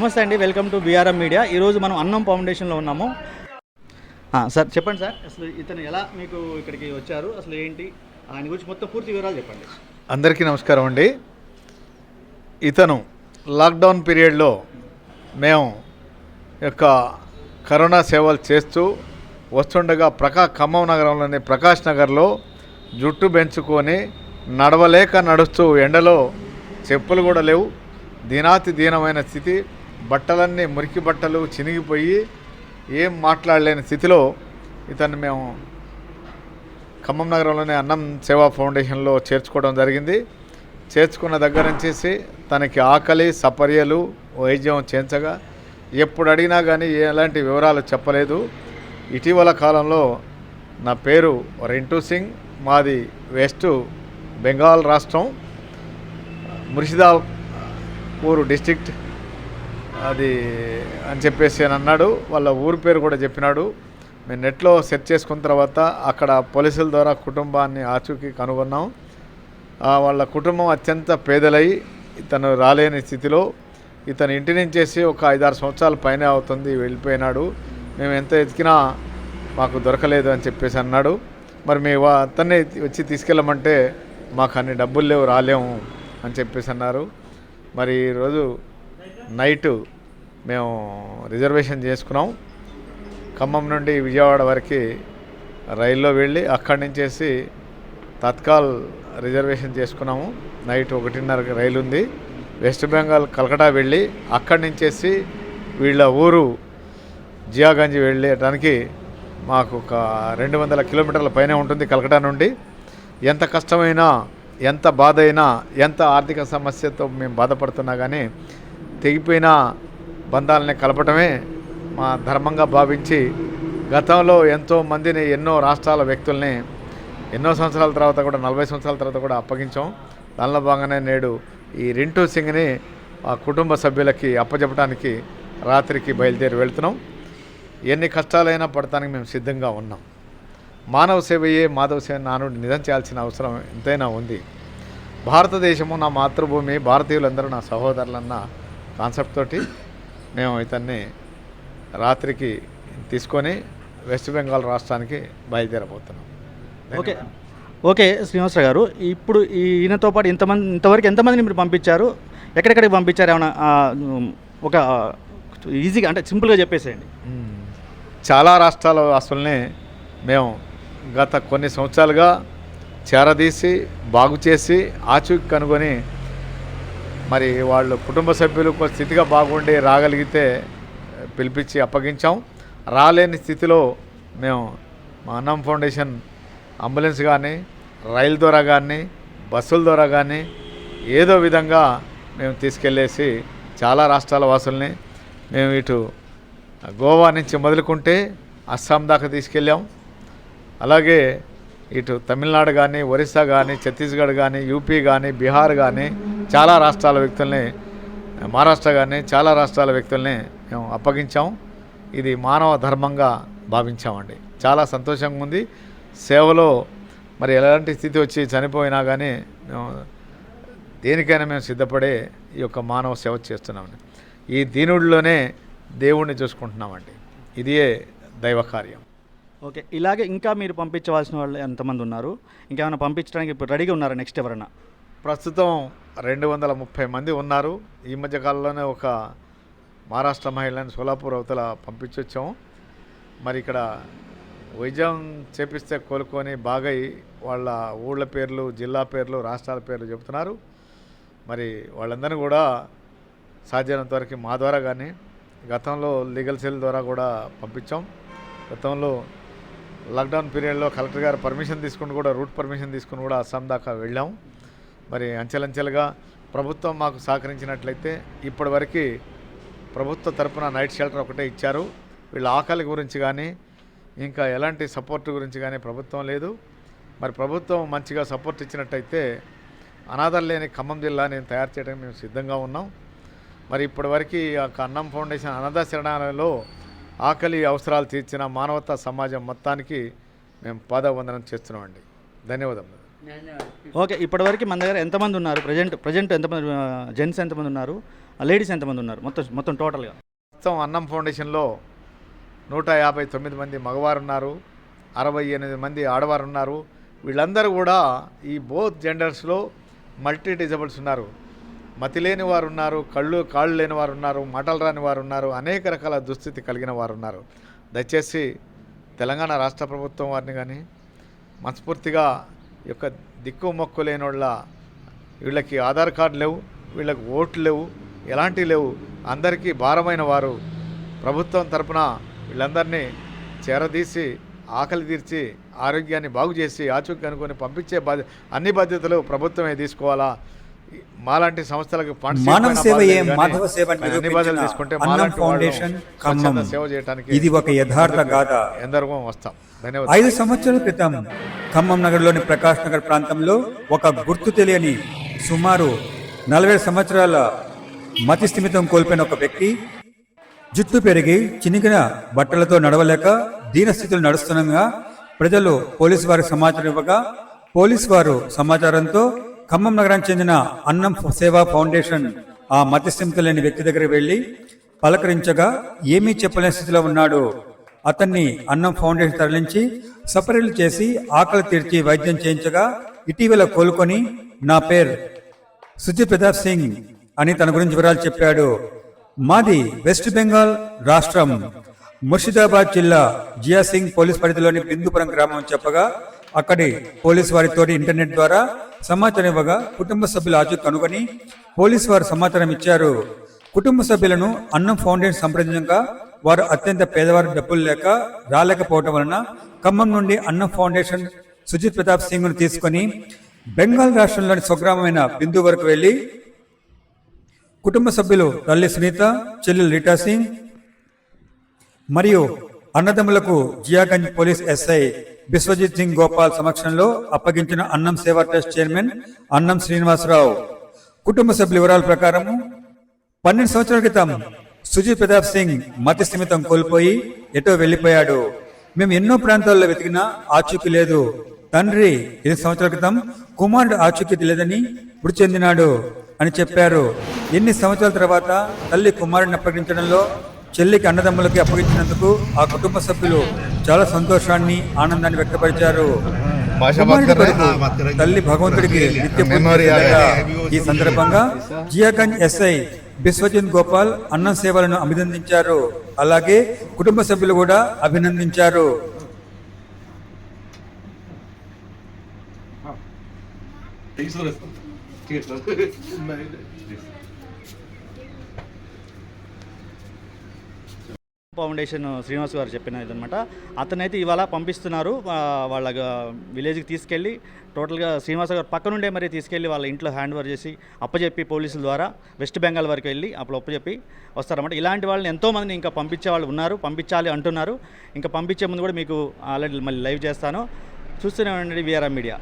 నమస్తే అండి welcome to BRM media ఈరోజు మనం అన్నం ఫౌండేషన్లో ఉన్నాము. సార్ చెప్పండి సార్ అసలు ఇతను ఎలా మీకు ఇక్కడికి వచ్చారు అసలు ఏంటి ఆయన గురించి మొత్తం పూర్తి వివరాలు చెప్పండి. అందరికీ నమస్కారం అండి. ఇతను లాక్డౌన్ పీరియడ్లో మేము యొక్క కరోనా సేవలు చేస్తూ వస్తుండగా ప్రకా ఖమ్మం నగరంలోని ప్రకాష్ నగర్లో జుట్టు పెంచుకొని నడవలేక నడుస్తూ ఎండలో చెప్పులు కూడా లేవు. దీనాతి దీనమైన స్థితి. బట్టలన్నీ మురికి బట్టలు చినిగిపోయి ఏం మాట్లాడలేని స్థితిలో ఇతన్ని మేము ఖమ్మం నగరంలోనే అన్నం సేవా ఫౌండేషన్లో చేర్చుకోవడం జరిగింది. చేర్చుకున్న దగ్గర నుంచేసి తనకి ఆకలి సపర్యలు వైద్యం చేయించగా ఎప్పుడు అడిగినా కానీ ఎలాంటి వివరాలు చెప్పలేదు. ఇటీవల కాలంలో నా పేరు రింటూ సింగ్ మాది వెస్ట్ బెంగాల్ రాష్ట్రం. ముర్షిదాపూర్ డిస్టిక్ట్ అది అని చెప్పేసి అని అన్నాడు. వాళ్ళ ఊరి పేరు కూడా చెప్పినాడు. మేము నెట్లో సెర్చ్ చేసుకున్న తర్వాత అక్కడ పోలీసుల ద్వారా కుటుంబాన్ని ఆచూకీ కనుగొన్నాం. ఆ, వాళ్ళ కుటుంబం అత్యంత పేదలై ఇతను రాలేని స్థితిలో ఇతను ఇంటి నుంచేసి ఒక ఐదారు సంవత్సరాల పైన అవుతుంది వెళ్ళిపోయినాడు. మేము ఎంత ఎతికినా మాకు దొరకలేదు అని చెప్పేసి అన్నాడు. మరి మీ అతన్ని వచ్చి తీసుకెళ్ళమంటే మాకు అన్ని డబ్బులు లేవు రాలేము అని చెప్పేసి అన్నారు. మరి ఈరోజు నైటు మేము రిజర్వేషన్ చేసుకున్నాం. ఖమ్మం నుండి విజయవాడ వరకు రైల్లో వెళ్ళి అక్కడి నుంచేసి తత్కాల్ రిజర్వేషన్ చేసుకున్నాము. నైట్ ఒకటిన్నర రైలు ఉంది. వెస్ట్ బెంగాల్ కలకటా వెళ్ళి అక్కడి నుంచేసి వీళ్ళ ఊరు జియాగంజ్ వెళ్ళడానికి మాకు ఒక రెండు వందల కిలోమీటర్ల పైన ఉంటుంది కలకటా నుండి. ఎంత కష్టమైనా ఎంత బాధ అయినా ఎంత ఆర్థిక సమస్యతో మేము బాధపడుతున్నా కానీ తెగిపోయిన బంధాలని కలపటమే మా ధర్మంగా భావించి గతంలో ఎంతో మందిని ఎన్నో రాష్ట్రాల వ్యక్తుల్ని ఎన్నో సంవత్సరాల తర్వాత కూడా నలభై సంవత్సరాల తర్వాత కూడా అప్పగించాం. దానిలో భాగంగానే నేడు ఈ రింటూ సింగ్ని ఆ కుటుంబ సభ్యులకి అప్పచెప్పడానికి రాత్రికి బయలుదేరి వెళ్తున్నాం. ఎన్ని కష్టాలైనా పడటానికి మేము సిద్ధంగా ఉన్నాం. మానవ సేవయే మాధవ సేవ నానుడి నిజం చేయాల్సిన అవసరం ఎంతైనా ఉంది. భారతదేశము నా మాతృభూమి భారతీయులందరూ నా సహోదరులన్నా కాన్సెప్ట్ తోటి మేము ఇతన్ని రాత్రికి తీసుకొని వెస్ట్ బెంగాల్ రాష్ట్రానికి బయలుదేరబోతున్నాం. ఓకే. ఓకే శ్రీనివాసరావు గారు ఇప్పుడు ఈయనతో పాటు ఇంతమంది ఇంతవరకు ఎంతమందిని మీరు పంపించారు? ఎక్కడెక్కడికి పంపించారు? ఏమైనా ఒక ఈజీగా అంటే సింపుల్గా చెప్పేసేయండి. చాలా రాష్ట్రాల వాసుల్ని మేము గత కొన్ని సంవత్సరాలుగా చేరదీసి బాగు చేసి ఆచూకీ కనుగొని మరి వాళ్ళు కుటుంబ సభ్యులు స్థితిగా బాగుండి రాగలిగితే పిలిపించి అప్పగించాం. రాలేని స్థితిలో మేము మా అన్నం ఫౌండేషన్ అంబులెన్స్ కానీ రైలు ద్వారా కానీ బస్సుల ద్వారా కానీ ఏదో విధంగా మేము తీసుకెళ్ళేసి చాలా రాష్ట్రాల వాసుల్ని మేము ఇటు గోవా నుంచి మొదలుకుంటే అస్సాం దాకా తీసుకెళ్ళాం. అలాగే ఇటు తమిళనాడు కానీ ఒరిస్సా కానీ ఛత్తీస్గఢ్ కానీ యూపీ కానీ బీహార్ కానీ చాలా రాష్ట్రాల వ్యక్తుల్ని మహారాష్ట్ర గారిని చాలా రాష్ట్రాల వ్యక్తుల్ని మేము అప్పగించాం ఇది మానవ ధర్మంగా భావించామండి. చాలా సంతోషంగా ఉంది. సేవలో మరి ఎలాంటి స్థితి వచ్చి చనిపోయినా కానీ మేము దేనికైనా మేము సిద్ధపడే ఈ యొక్క మానవ సేవ చేస్తున్నామండి. ఈ దీనుడిలోనే దేవుణ్ణి చూసుకుంటున్నామండి. ఇదే దైవ కార్యం ఓకే. ఇలాగే ఇంకా మీరు పంపించవలసిన వాళ్ళు ఎంతమంది ఉన్నారు? ఇంకేమైనా పంపించడానికి ఇప్పుడు రెడీగా ఉన్నారా నెక్స్ట్ ఎవరైనా ప్రస్తుతం రెండు వందల ముప్పై మంది ఉన్నారు. ఈ మధ్యకాలంలోనే ఒక మహారాష్ట్ర మహిళని సోలాపూర్ అవతల పంపించొచ్చాము మరి ఇక్కడ వైద్యం చేపిస్తే కోలుకొని బాగై వాళ్ళ ఊళ్ళ పేర్లు జిల్లా పేర్లు రాష్ట్రాల పేర్లు చెబుతున్నారు. మరి వాళ్ళందరినీ కూడా సాధ్యమైనంత వరకు మా ద్వారా కానీ గతంలో లీగల్ సెల్ ద్వారా కూడా పంపించాం. గతంలో లాక్డౌన్ పీరియడ్లో కలెక్టర్ గారు పర్మిషన్ తీసుకుని కూడా రూట్ పర్మిషన్ తీసుకుని కూడా అస్సాం దాకా వెళ్ళాం. మరి అంచెలంచెలుగా ప్రభుత్వం మాకు సహకరించినట్లయితే ఇప్పటివరకు ప్రభుత్వ తరపున నైట్ షెల్టర్ ఒకటే ఇచ్చారు. వీళ్ళ ఆకలి గురించి కానీ ఇంకా ఎలాంటి సపోర్ట్ గురించి కానీ ప్రభుత్వం లేదు. మరి ప్రభుత్వం మంచిగా సపోర్ట్ ఇచ్చినట్టయితే అనాథలు లేని ఖమ్మం జిల్లా నేను తయారు చేయడానికి మేము సిద్ధంగా ఉన్నాం. మరి ఇప్పటివరకు అన్నం ఫౌండేషన్ అనాథ శరణాలయంలో ఆకలి అవసరాలు తీర్చిన మానవతా సమాజం మొత్తానికి మేము పాదవందనం చేస్తున్నామండి. ధన్యవాదములు. ఓకే ఇప్పటివరకు మన దగ్గర ఎంతమంది ఉన్నారు? ప్రజెంట్ ప్రజెంట్ ఎంతమంది జెంట్స్ ఎంతమంది ఉన్నారు? లేడీస్ ఎంతమంది ఉన్నారు? మొత్తం మొత్తం టోటల్గా మొత్తం అన్నం ఫౌండేషన్లో నూట యాభై తొమ్మిది మంది మగవారు ఉన్నారు అరవై ఎనిమిది మంది ఆడవారు ఉన్నారు వీళ్ళందరూ కూడా ఈ బోత్ జెండర్స్లో మల్టీ డిజబుల్స్ ఉన్నారు. మతి లేని వారు ఉన్నారు కళ్ళు కాళ్ళు లేని వారు ఉన్నారు మాటలు రాని వారు ఉన్నారు అనేక రకాల దుస్థితి కలిగిన వారు ఉన్నారు దయచేసి తెలంగాణ రాష్ట్ర ప్రభుత్వం వారిని కానీ మనస్ఫూర్తిగా యొక్క దిక్కు మొక్కు లేని వాళ్ళ వీళ్ళకి ఆధార్ కార్డు లేవు వీళ్ళకి ఓట్లు లేవు ఎలాంటివి లేవు. అందరికీ భారమైన వారు ప్రభుత్వం తరపున వీళ్ళందరినీ చేరదీసి ఆకలి తీర్చి ఆరోగ్యాన్ని బాగు చేసి ఆచూకీ అనుకొని పంపించే బాధ్య అన్ని బాధ్యతలు ప్రభుత్వమే తీసుకోవాలా? మాలాంటి సంస్థలకు మానవ బాధ్యత కానీ మాధవ సేవ తీసుకుంటే అన్నం ఫౌండేషన్ ఖమ్మం. సేవ చేయడానికి ఇది ఒక యథార్థ గాథ. ఎందరో వస్తాం. ధన్యవాదాలు. ఐదు సంవత్సరాల క్రితం ఖమ్మం నగర్లోని ప్రకాష్ నగర్ ప్రాంతంలో ఒక గుర్తు తెలియని సుమారు నలభై సంవత్సరాల మతి స్థిమితం కోల్పోయిన ఒక వ్యక్తి జుట్టు పెరిగి చినిగిన బట్టలతో నడవలేక దీనస్థితులు నడుస్తుండగా ప్రజలు పోలీసు వారికి సమాచారం ఇవ్వగా పోలీసు వారు సమాచారంతో ఖమ్మం నగరానికి చెందిన అన్నం సేవా ఫౌండేషన్ ఆ మతిస్థిమిత లేని వ్యక్తి దగ్గరికి వెళ్ళి పలకరించగా ఏమీ చెప్పలేని స్థితిలో ఉన్నాడు. అతన్ని అన్నం ఫౌండేషన్ తరలించి సపరీలు చేసి ఆకలి తీర్చి వైద్యం చేయించగా ఇటీవల కోలుకొని నా పేరు సుజిత్ ప్రతాప్ సింగ్ అని తన గురించి వివరాలు చెప్పాడు. మాది వెస్ట్ బెంగాల్ రాష్ట్రం. ముర్షిదాబాద్ జిల్లా జియా సింగ్ పోలీస్ పరిధిలోని బిందుపురం గ్రామం చెప్పగా అక్కడి పోలీస్ వారితో ఇంటర్నెట్ ద్వారా సమాచారం ఇవ్వగా కుటుంబ సభ్యులు ఆచూ కనుగొని పోలీసు వారు సమాచారం ఇచ్చారు. కుటుంబ సభ్యులను అన్నం ఫౌండేషన్ సంప్రదించగా వారు అత్యంత పేదవారు డబ్బులు లేక రాలేకపోవటం వలన ఖమ్మం నుండి అన్నం ఫౌండేషన్ సుజిత్ ప్రతాప్ సింగ్ను తీసుకొని బెంగాల్ రాష్ట్రంలోని స్వగ్రామమైన బిందు వరకు వెళ్ళి కుటుంబ సభ్యులు తల్లి సునీత చెల్లెలు రీటా సింగ్ మరియు అన్నదమ్ములకు జియాగంజ్ పోలీస్ ఎస్ఐ బిశ్వజిత్ సింగ్ గోపాల్ సమక్షంలో అప్పగించిన అన్నం సేవా ట్రస్ట్ చైర్మన్ అన్నం శ్రీనివాసరావు. కుటుంబ సభ్యుల వివరాల ప్రకారం పన్నెండు సంవత్సరాల క్రితం సుజిత్ ప్రతాప్ సింగ్ మతి స్థిమితం కోల్పోయి ఎటో వెళ్ళిపోయాడు మేము ఎన్నో ప్రాంతాల్లో వెతికినా ఆచూకీ లేదు. తండ్రి ఎనిమిది సంవత్సరాల క్రితం కుమారుడు ఆచూకీ లేదని మృతి చెందినాడు అని చెప్పారు. ఎన్ని సంవత్సరాల తర్వాత తల్లి కుమారుడిని అప్పగించడంలో చెల్లికి అన్నదమ్ములకి అప్పగించినందుకు ఆ కుటుంబ సభ్యులు చాలా సంతోషాన్ని ఆనందాన్ని వ్యక్తపరిచారు. తల్లి భగవంతుడికి నిత్య. ఈ సందర్భంగా జియాగంజ్ ఎస్ఐ బిశ్వజిత్ గోపాల్ అన్నం సేవలను అభినందించారు. అలాగే కుటుంబ సభ్యులు కూడా అభినందించారు. ఫౌండేషన్ శ్రీనివాస్ గారు చెప్పిన ఇదనమాట అతనైతే ఇవాళ పంపిస్తున్నారు వాళ్ళ విలేజ్కి తీసుకెళ్ళి టోటల్గా శ్రీనివాస గారు పక్క నుండే మరి తీసుకెళ్ళి వాళ్ళ ఇంట్లో హ్యాండ్ ఓవర్ చేసి అప్పచెప్పి పోలీసుల ద్వారా వెస్ట్ బెంగాల్ వరకు వెళ్ళి అప్పుడు అప్పచెప్పి వస్తారన్నమాట. ఇలాంటి వాళ్ళని ఎంతోమందిని ఇంకా పంపించే వాళ్ళు ఉన్నారు పంపించాలి అంటున్నారు. ఇంకా పంపించే ముందు కూడా మీకు ఆల్రెడీ మళ్ళీ లైవ్ చేస్తాను. చూస్తూనే ఉండండి విఆర్ఆర్ మీడియా.